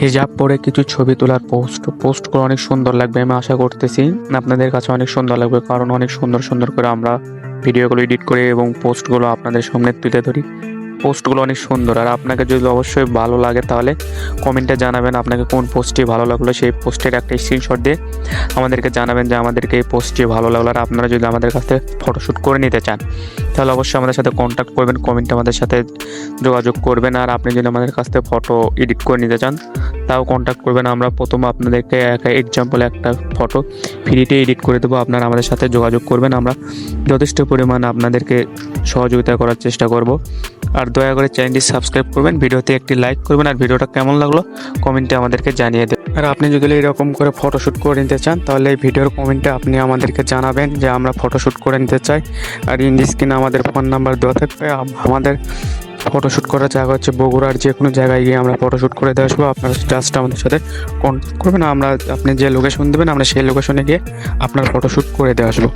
হিজাব পরে কিছু ছবি তোলার পোস্ট পোস্ট করে অনেক সুন্দর লাগবে, আমি আশা করতেছি। আপনাদের কাছে অনেক সুন্দর লাগবে, কারণ অনেক সুন্দর সুন্দর করে আমরা ভিডিওগুলো এডিট করে এবং পোস্টগুলো আপনাদের সামনে তুলে ধরি। পোস্টগুলো অনেক সুন্দর। আর আপনাকে যদি অবশ্যই ভালো লাগে তাহলে কমেন্টে জানাবেন আপনাকে কোন পোস্টটি ভালো লাগল, সেই পোস্টের একটা স্ক্রিনশট দিয়ে আমাদেরকে জানাবেন যে আমাদেরকে এই পোস্টটি ভালো লাগল। আর আপনারা যদি আমাদের কাছে ফটোশ্যুট করে নিতে চান, তাহলে অবশ্যই আমাদের সাথে কন্ট্যাক্ট করবেন কমেন্টে আমাদের সাথে যোগাযোগ করবেন। আর আপনি যদি আমাদের কাছ থেকে ফটো এডিট করে নিতে চান, তাও কন্ট্যাক্ট করবেন। আমরা প্রথম আপনাদেরকে একটা এক্সাম্পল একটা ফটো ফ্রিতে এডিট করে দেবো। আপনারা আমাদের সাথে যোগাযোগ করবেন। আমরা যথেষ্ট পরিমাণ আপনাদেরকে সহযোগিতা করার চেষ্টা করব। আর দয়া করে চ্যানেলটি সাবস্ক্রাইব করবেন, ভিডিওতে একটি লাইক করবেন, আর ভিডিওটা কেমন লাগল কমেন্টে আমাদেরকে জানিয়ে দেবেন। আর আপনি যদি এরকম করে ফটোশ্যুট করে নিতে চান, তাহলে এই ভিডিওর কমেন্টে আপনি আমাদেরকে জানাবেন যে আমরা ফটোশ্যুট করে নিতে চাই। আর ইন স্ক্রিনে আমাদের ফোন নাম্বার দেওয়া থাকবে। আম- আমাদের ফটোশ্যুট করার জায়গা হচ্ছে বগুড়ার যে কোনো জায়গায় গিয়ে আমরা ফটোশ্যুট করে দিয়ে আসব। আপনারা জাস্ট আমাদের সাথে কন্ট্যাক্ট করবেন। আমরা আপনি যে লোকেশন দেবেন, আমরা সেই লোকেশনে গিয়ে আপনার ফটোশ্যুট করে দিয়ে আসব।